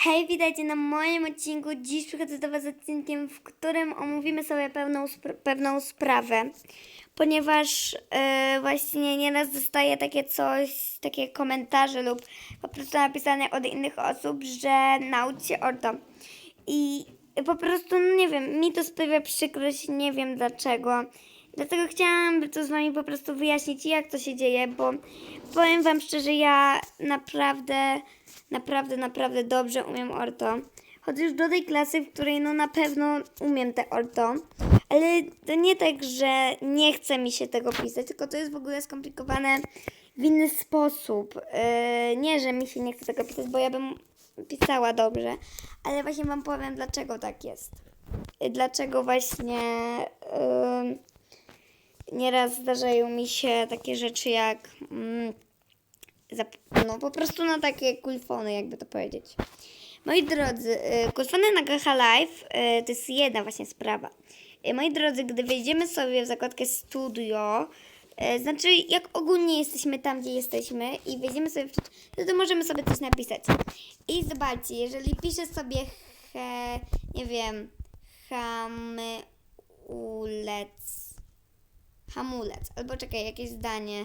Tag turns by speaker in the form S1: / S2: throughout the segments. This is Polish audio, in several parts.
S1: Hej, witajcie na moim odcinku. Dziś przychodzę do Was z odcinkiem, w którym omówimy sobie pewną, pewną sprawę. Ponieważ e, właśnie nieraz dostaję takie coś, takie komentarze lub po prostu napisane od innych osób, że naucz się orto. I po prostu, no nie wiem, mi to sprawia przykrość, nie wiem dlaczego. Dlatego chciałam to z Wami po prostu wyjaśnić, jak to się dzieje, bo powiem Wam szczerze, ja naprawdę, naprawdę, naprawdę dobrze umiem orto. Chodzę już do tej klasy, w której no na pewno umiem te orto, ale to nie tak, że nie chce mi się tego pisać, tylko to jest w ogóle skomplikowane w inny sposób. Yy, nie, że mi się nie chce tego pisać, bo ja bym pisała dobrze, ale właśnie Wam powiem, dlaczego tak jest. Yy, Dlaczego właśnie... Yy, nieraz zdarzają mi się takie rzeczy jak zap- no po prostu na takie kulfony, jakby to powiedzieć. Moi drodzy, y, kulfony na GH Live y, to jest jedna właśnie sprawa. Y, Moi drodzy, gdy wejdziemy sobie w zakładkę studio, y, znaczy jak ogólnie jesteśmy tam, gdzie jesteśmy i wejdziemy sobie w no to możemy sobie coś napisać. I zobaczcie, jeżeli piszę sobie he, nie wiem, hamulec, hamulec. Albo czekaj, jakieś zdanie.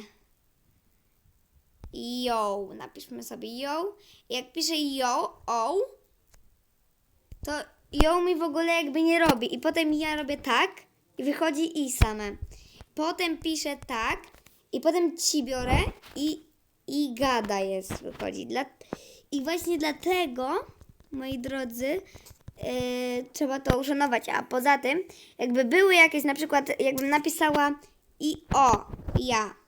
S1: Yo, napiszmy sobie yo. Jak piszę yo, o, to yo mi w ogóle jakby nie robi. I potem ja robię tak i wychodzi i same. Potem piszę tak i potem ci biorę i, i gada jest, wychodzi. Dla, I właśnie dlatego, moi drodzy, yy, trzeba to uszanować. A poza tym, jakby były jakieś, na przykład, jakbym napisała i o, ja,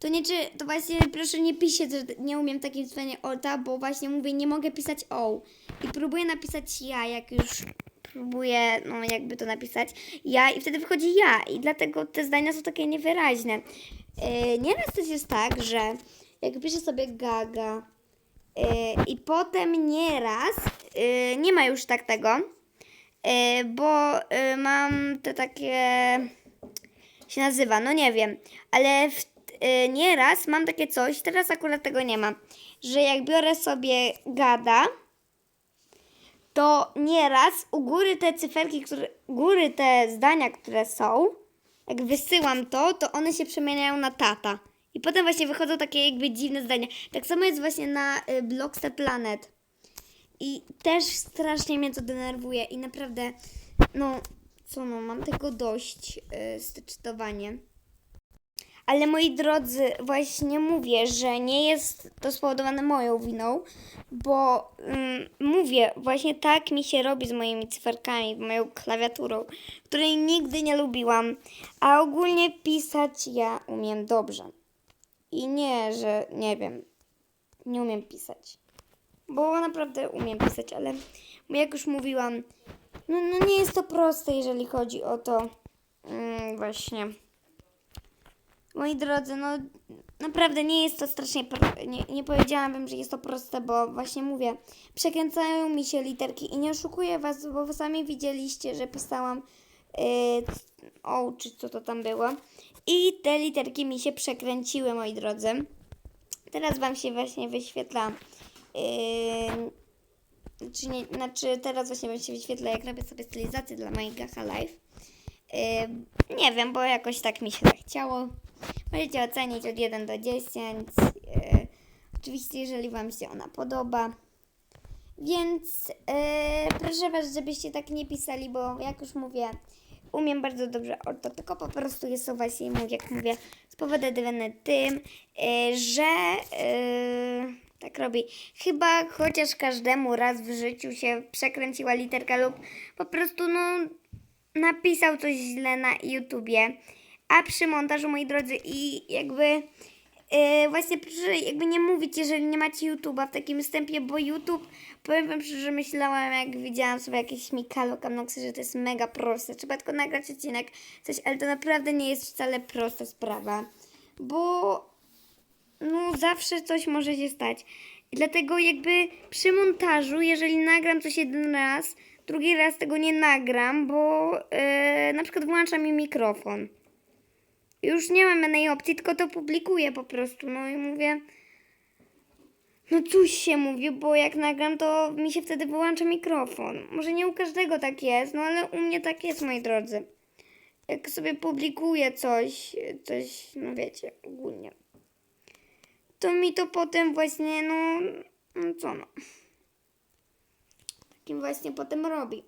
S1: to nie czy, to właśnie proszę nie piszcie, że nie umiem takim słowie olta, bo właśnie mówię, nie mogę pisać o. I próbuję napisać ja, jak już próbuję, no jakby to napisać, ja i wtedy wychodzi ja. I dlatego te zdania są takie niewyraźne. Yy, nieraz też jest tak, że jak piszę sobie gaga yy, i potem nieraz, yy, nie ma już tak tego, yy, bo yy, mam te takie się nazywa, no nie wiem, ale w, y, nieraz mam takie coś, teraz akurat tego nie ma, że jak biorę sobie gada, to nieraz u góry te cyferki, które, góry te zdania, które są, jak wysyłam to, to one się przemieniają na tata. I potem właśnie wychodzą takie jakby dziwne zdania. Tak samo jest właśnie na y, Planet. I też strasznie mnie to denerwuje i naprawdę, no, co no, mam tego dość yy, z. Ale moi drodzy, właśnie mówię, że nie jest to spowodowane moją winą, bo ym, mówię, właśnie tak mi się robi z moimi cyferkami, moją klawiaturą, której nigdy nie lubiłam, a ogólnie pisać ja umiem dobrze. I nie, że nie wiem, nie umiem pisać. Bo naprawdę umiem pisać, ale jak już mówiłam, no, no nie jest to proste, jeżeli chodzi o to mm, właśnie. Moi drodzy, no naprawdę nie jest to strasznie, nie, nie powiedziałabym, że jest to proste, bo właśnie mówię, przekręcają mi się literki i nie oszukuję was, bo sami widzieliście, że pisałam yy, o, czy co to tam było i te literki mi się przekręciły, moi drodzy. Teraz wam się właśnie wyświetla yy, znaczy, nie, znaczy teraz właśnie wam się wyświetla, jak robię sobie stylizację dla mojej Gacha Live. Yy, nie wiem, bo jakoś tak mi się zachciało. Możecie ocenić od 1 do 10. Yy, oczywiście, jeżeli Wam się ona podoba. Więc yy, proszę Was, żebyście tak nie pisali, bo jak już mówię, umiem bardzo dobrze orto, tylko po prostu jest to właśnie, jak mówię, spowodowane tym, yy, że yy, tak robi. Chyba chociaż każdemu raz w życiu się przekręciła literka lub po prostu no napisał coś źle na YouTubie, a przy montażu, moi drodzy, i jakby e, właśnie proszę jakby nie mówić, jeżeli nie macie YouTube'a w takim wstępie, bo YouTube, powiem wam szczerze, że myślałam, jak widziałam sobie jakieś Mikalo Kamnoksy, że to jest mega proste. Trzeba tylko nagrać odcinek, coś, ale to naprawdę nie jest wcale prosta sprawa, bo no zawsze coś może się stać. Dlatego jakby przy montażu, jeżeli nagram coś jeden raz, drugi raz tego nie nagram, bo e, na przykład włącza mi mikrofon. Już nie mam innej opcji, tylko to publikuję po prostu. No i mówię, No cóż się mówi, bo jak nagram, to mi się wtedy wyłącza mikrofon. Może nie u każdego tak jest, no ale u mnie tak jest, moi drodzy. Jak sobie publikuję coś, coś, no wiecie, ogólnie, to mi to potem właśnie, no, no co no. Takim właśnie potem robi.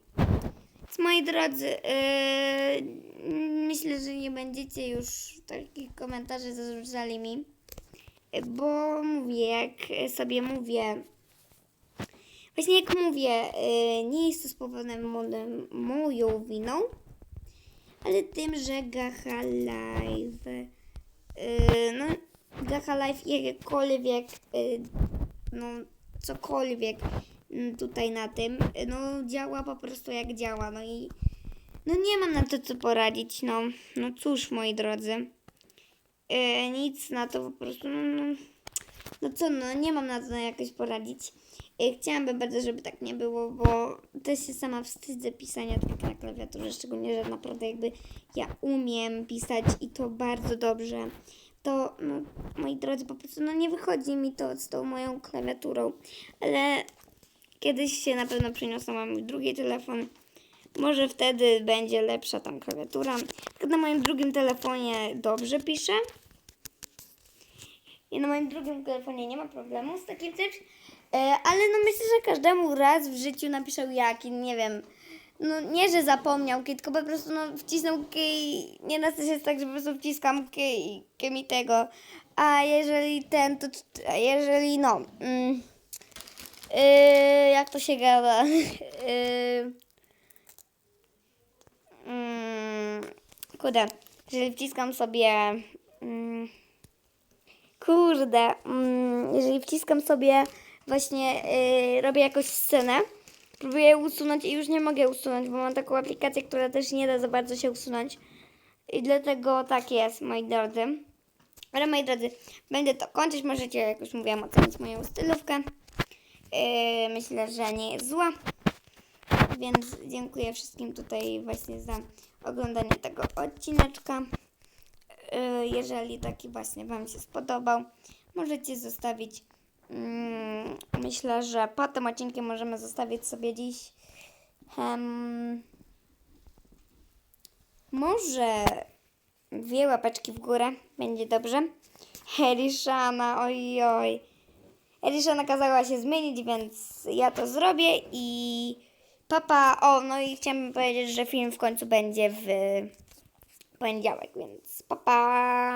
S1: Więc moi drodzy, yy, myślę, że nie będziecie już takich komentarzy zarzucali mi, bo mówię, jak sobie mówię, właśnie jak mówię, yy, nie jest to spowodowane moją winą, ale tym, że Gacha Live, yy, no Gacha Live jakkolwiek, yy, no cokolwiek mm, tutaj na tym, no działa po prostu jak działa, no i no nie mam na to co poradzić, no, no cóż moi drodzy, yy, nic na to po prostu, no, no, no co, no nie mam na to jakoś poradzić. Yy, Chciałabym bardzo, żeby tak nie było, bo też się sama wstydzę pisania tak na klawiaturze, szczególnie, że naprawdę jakby ja umiem pisać i to bardzo dobrze. To, no, moi drodzy, po prostu no nie wychodzi mi to z tą moją klawiaturą, ale kiedyś się na pewno przyniosą mam drugi telefon. Może wtedy będzie lepsza tam klawiatura. Na moim drugim telefonie dobrze piszę. I na moim drugim telefonie nie ma problemu z takim czymś. E, ale no myślę, że każdemu raz w życiu napisał jaki, nie wiem. No nie, że zapomniał tylko po prostu no wcisnął kij. Nie na to jest tak, że po prostu wciskam kij, kij mi tego. A jeżeli ten, to a jeżeli no. Mm, yy, jak to się gada? yy, mm, kurde, jeżeli wciskam sobie. Mm, Kurde, mm, jeżeli wciskam sobie właśnie, yy, robię jakąś scenę, próbuję usunąć i już nie mogę usunąć, bo mam taką aplikację, która też nie da za bardzo się usunąć. I dlatego tak jest, moi drodzy. Ale moi drodzy, będę to kończyć. Możecie, jak już mówiłam, ocenić moją stylówkę. Yy, myślę, że nie jest zła. Więc dziękuję wszystkim tutaj właśnie za oglądanie tego odcineczka. Y, jeżeli taki właśnie Wam się spodobał, możecie zostawić. mm, myślę, że po tym odcinkiem możemy zostawić sobie dziś. może dwie łapeczki w górę, będzie dobrze. Eriszana, oj, oj. Eriszana kazała się zmienić, więc ja to zrobię i papa. O, no i chciałam powiedzieć, że film w końcu będzie w poniedziałek, więc papa. Pa.